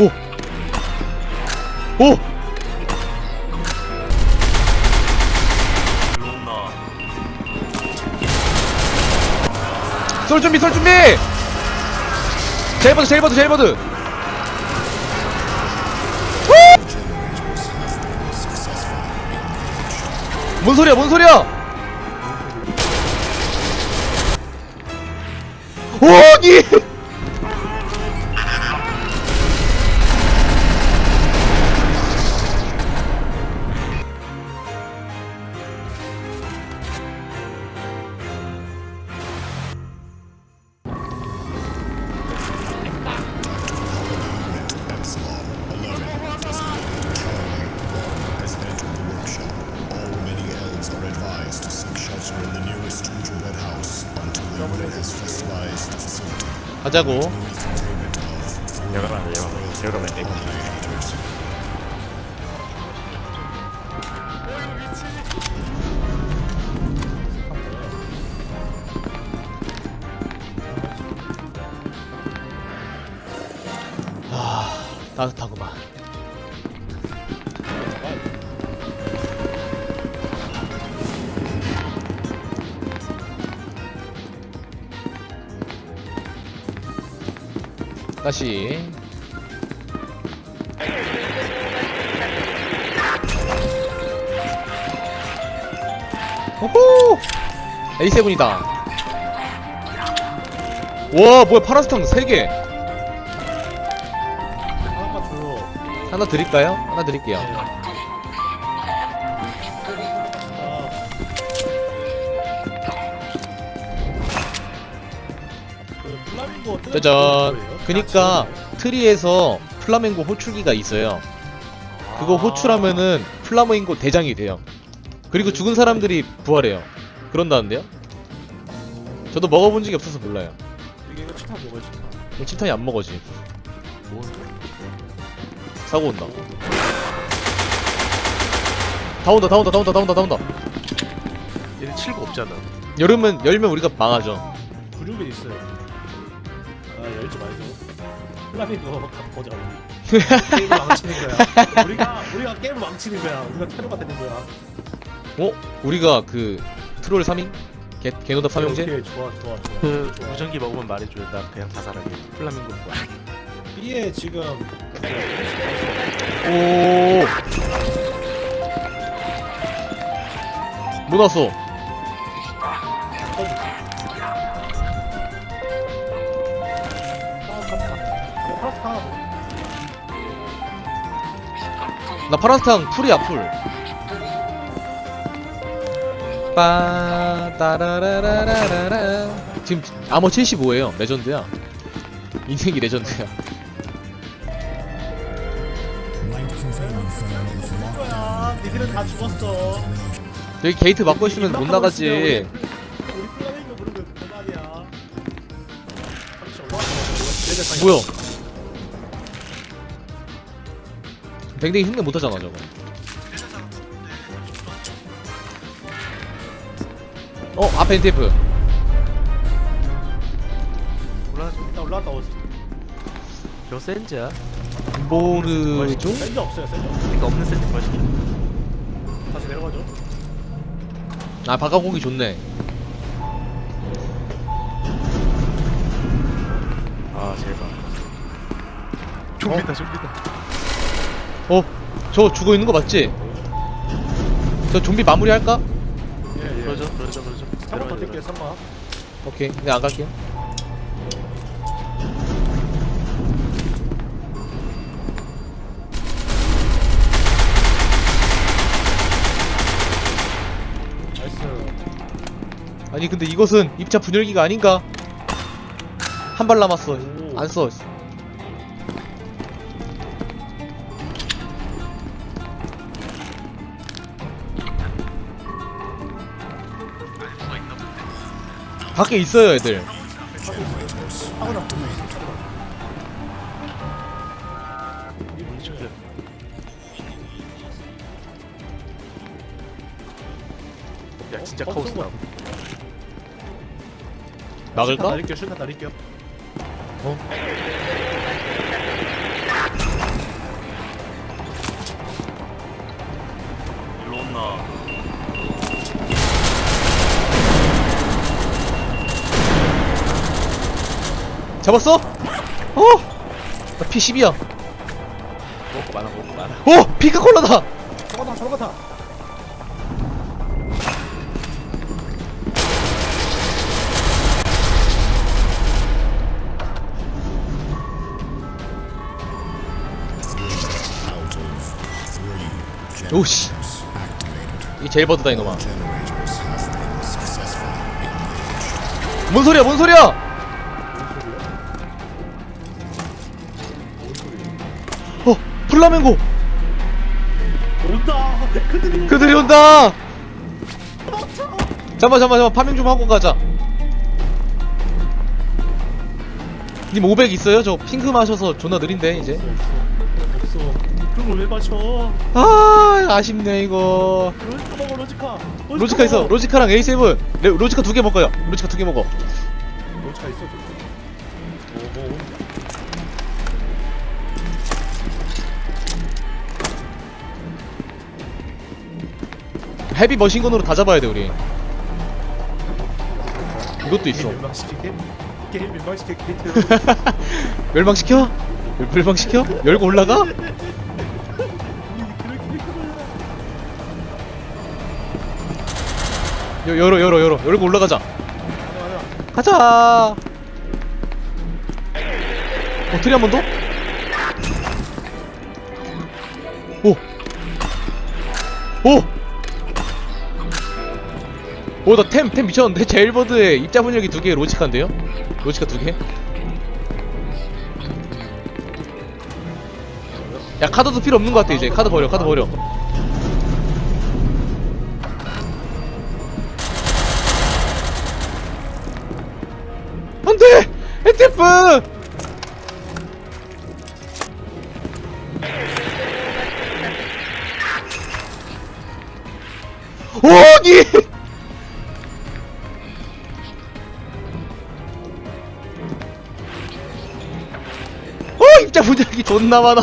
오! 오! 쏠 준비 쏠 준비! 제일버드 제일버드! 후! 뭔 소리야 뭔 소리야! 오니! 가자고 With containment of 여러분 안 돼, 여러분. 여러분 내 haters. 따뜻하구만 다시. 호호! A7이다. 와 뭐야 파란스탕 3개. 하나만 줘. 하나 드릴까요? 하나 드릴게요. 아, 플라밍고 짜잔? 그니까 트리에서 플라멩고 호출기가 있어요 그거 아. 호출하면은 플라밍고 대장이 돼요 그리고 죽은 사람들이 부활해요 그런다는데요? 저도 먹어본 적이 없어서 몰라요 이게 이거 치타 치타. 그럼 칠탄이 안 먹어지 뭐? 사고 온다 다 온다 다 온다 다 온다 다 온다 다 온다 얘는 칠구 없잖아. 여름은 열면 우리가 망하죠 근육이 있어요. 아 열지 말죠. 플라밍고 갖고 보자 우리. 게임을 망치는 거야. 우리가 우리가 게임을 망치는 거야. 우리가 테러가 되는 거야. 어? 우리가 그 트롤 3인? 개, 개노답 삼형제? 오케이 좋아 좋아 좋아. 그 좋아. 무전기 먹으면 말해줘요. 나 그냥 자살하게. 플라밍고 뭐야? B에 지금 오. 뭐 났어? 나 파란스탕 풀이야 풀. 빠따라라라라라. 지금 아머 75예요. 레전드야. 인생이 레전드야. 니들은 다 죽었어. 여기 게이트 막고 있으면 못 나가지. 뭐야? 뱅댕이 흉내 못하잖아 저거. 어 앞에 엔테프. 몰라. 일단 올라왔다 어디? 몇 센즈야? 모르죠? 센저 없어요 센저. 없어요. 그러니까 없는 센즈 뭐시켜? 다시 내려가죠. 아 바깥공기 좋네. 아 제발. 좀비다 좀비다. 어? 저 죽어 있는 거 맞지? 저 좀비 마무리 할까? 예 예. 그러죠 그러죠 그러죠. 3번 더 뛸게요 3번. 오케이 그냥 안 갈게요. 나이스. 아니 근데 이것은 입자 분열기가 아닌가? 한 발 남았어. 오. 안 써. 밖에 있어요 애들. 야 진짜 어, 카오스다. 쏜 막을까? 날릴게요 슈타 날릴게요. 어? 잡았어? 어? 나피 10이야. 먹고 많아 먹고 많아 어! 핑크콜라다! 저거다 저거다 Out of three 오씨. 이 제일 버드다 이놈아. 뭔 소리야 뭔 소리야! 플라멩고! 온다. 그들이 온다. 그들이 온다! 잠깐만 잠깐만 잠깐만. 파밍 좀 하고 가자. 님 500 있어요? 저 핑크 마셔서 존나 느린데 이제. 없어 그걸 왜 맞춰? 아 아쉽네 이거. 로지카 먹어 로지카. 로지카 있어. 로지카랑 A7 레, 로지카 두 개 먹어요. 로지카 두 개 먹어. 로지카 있어 저기 헤비 머신건으로 다 잡아야 돼 우리 이것도 있어 게임 멸망시키게? 게임 멸망시키게 멸망시켜? 멸- 멸망시켜? 열고 올라가? 여, 열어 열어 열어 열고 올라가자 가자 어 트리 한 번 더? 오! 오! 오, 나 템, 템 미쳤는데? 제일버드에 입자 분열기 두 개, 로지카인데요? 로지카 두 개? 야, 카드도 필요 없는 것 같아, 이제. 카드 버려, 카드 버려. 안 돼! 엔테프! 어 입자 분열기 존나 많아.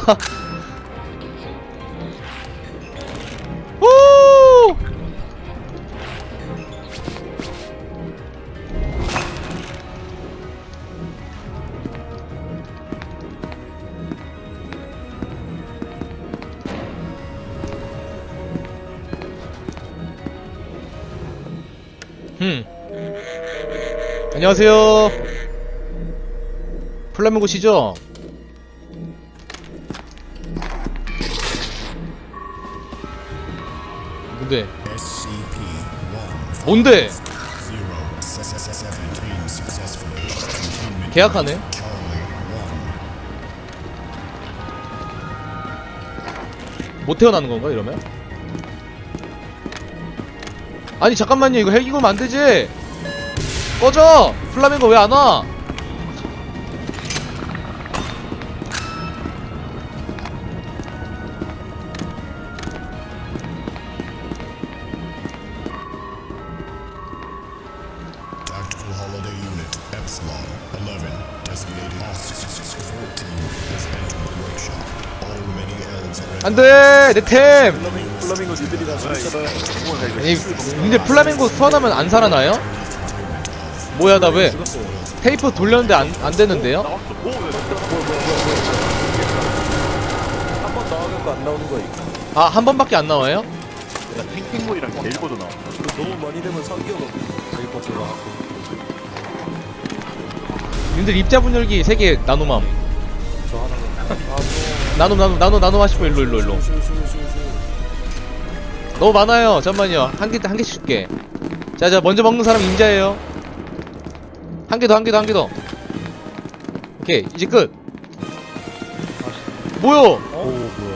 오! 음. 안녕하세요. 플라밍고시죠? 뭔데? 계약하네. 못 태어나는 건가 이러면? 아니 잠깐만요 이거 헬기구면 안 되지 꺼져 플라밍고 왜 안 와? 안돼 내템 플라밍고 니들이 다 아니 근데 플라밍고 소환하면 안 살아나요? 뭐야 나왜 테이프 돌렸는데 안, 안 되는데요? 한번 나와갖고 안 나오는 거야 이거. 아 한 번밖에 안 나와요? 핑핑볼이랑 델고도 나와 너무 많이 되면 성기가 저기 버 들어가고 님들 입자 분열기 3개 나노맘 저 하나는 나노 나노 나노 나노 마시고 일로 일로 일로. 너무 많아요. 잠만요. 한 개 한 개씩 줄게. 자자 먼저 먹는 사람 임자예요. 한 개 더 한 개 더 한 개 더. 오케이 이제 끝. 뭐야 탱탱볼을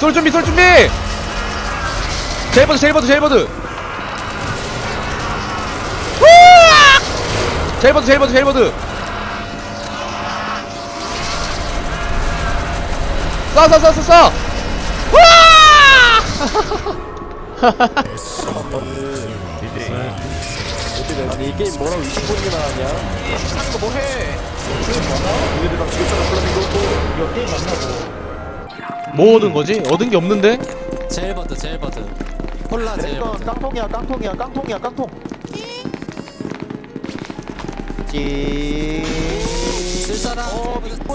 쏠 준비 쏠 준비! 제일버드 제일버드 제일버드! 제일버드 제일버드 제일버드! 쏴쏴쏴쏴 아니 이 게임 뭐라고 20분이나 하냐? 이거 뭐해? 얘네랑 죽였잖아 플라밍고 이거 게임 만나고 뭐 얻은 거지? 얻은 게 없는데? 제일버드 제일버드 콜라 제일버드 깡통이야 깡통이야 깡통이야 깡통 쓸 사람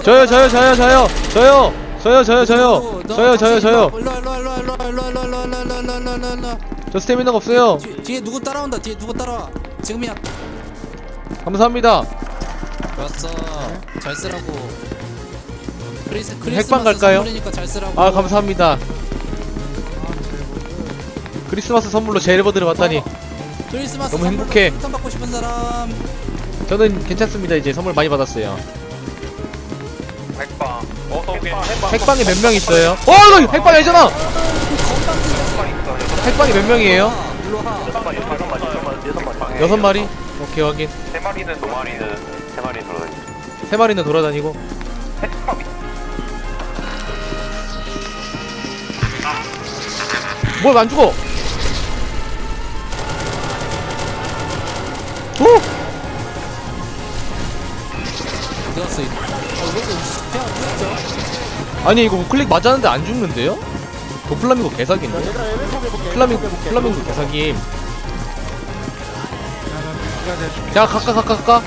저요 저요 저요 저요 저요 저요 저요 저요 저요 저요 저요 일로 일로 일로 일로 일로 일로 일로 일로 일로 일로 일로. 저 스태미나가 없어요 뒤- 뒤에 누구 따라온다 뒤에 누구 따라와 지금이야 감사합니다 왔어 잘 쓰라고 크리스, 핵방 크리스마스 갈까요? 선물이니까 잘 쓰라고. 아 감사합니다. 크리스마스 선물로 제일버드를 받다니. 크리스마스 너무 선물로 행복해. 폭탄 받고 싶은 사람. 저는 괜찮습니다. 이제 선물 많이 받았어요. 핵방. 어서 오게. 핵방. 핵방이 몇명 있어요? 어 이거 핵방 아니잖아! 핵방이 몇 명이에요? 일로 와 여섯 마리? 여섯 마리 여섯 마리 여섯 마리 여섯 마리? 오케이 확인. 세 마리는 두 마리는 세 마리 돌아다니 세 마리는 돌아다니고. 핵방 뭘안 죽어? 오! 어디 갔어 이거 아니 이거 우클릭 맞았는데 안 죽는데요? 도플라밍고 개사기인데? 플라밍고 플라밍고 개사기 야 가까 가까 가까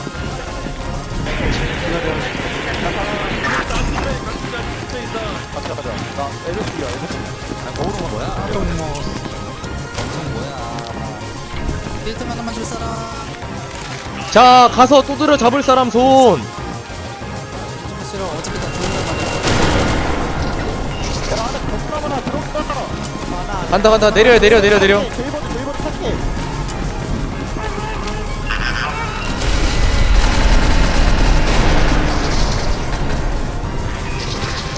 엄 청 뭐야? 1등 하나만 줄 사람. 자 가서 두드려 잡을 사람 손. 좀 싫어 어차피 다 죽는단 말이야. 간다 간다. 내려요 내려 내려 내려.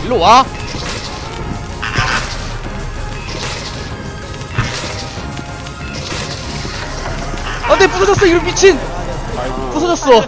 일로 와 안돼 부서졌어 이거 미친. 부서졌어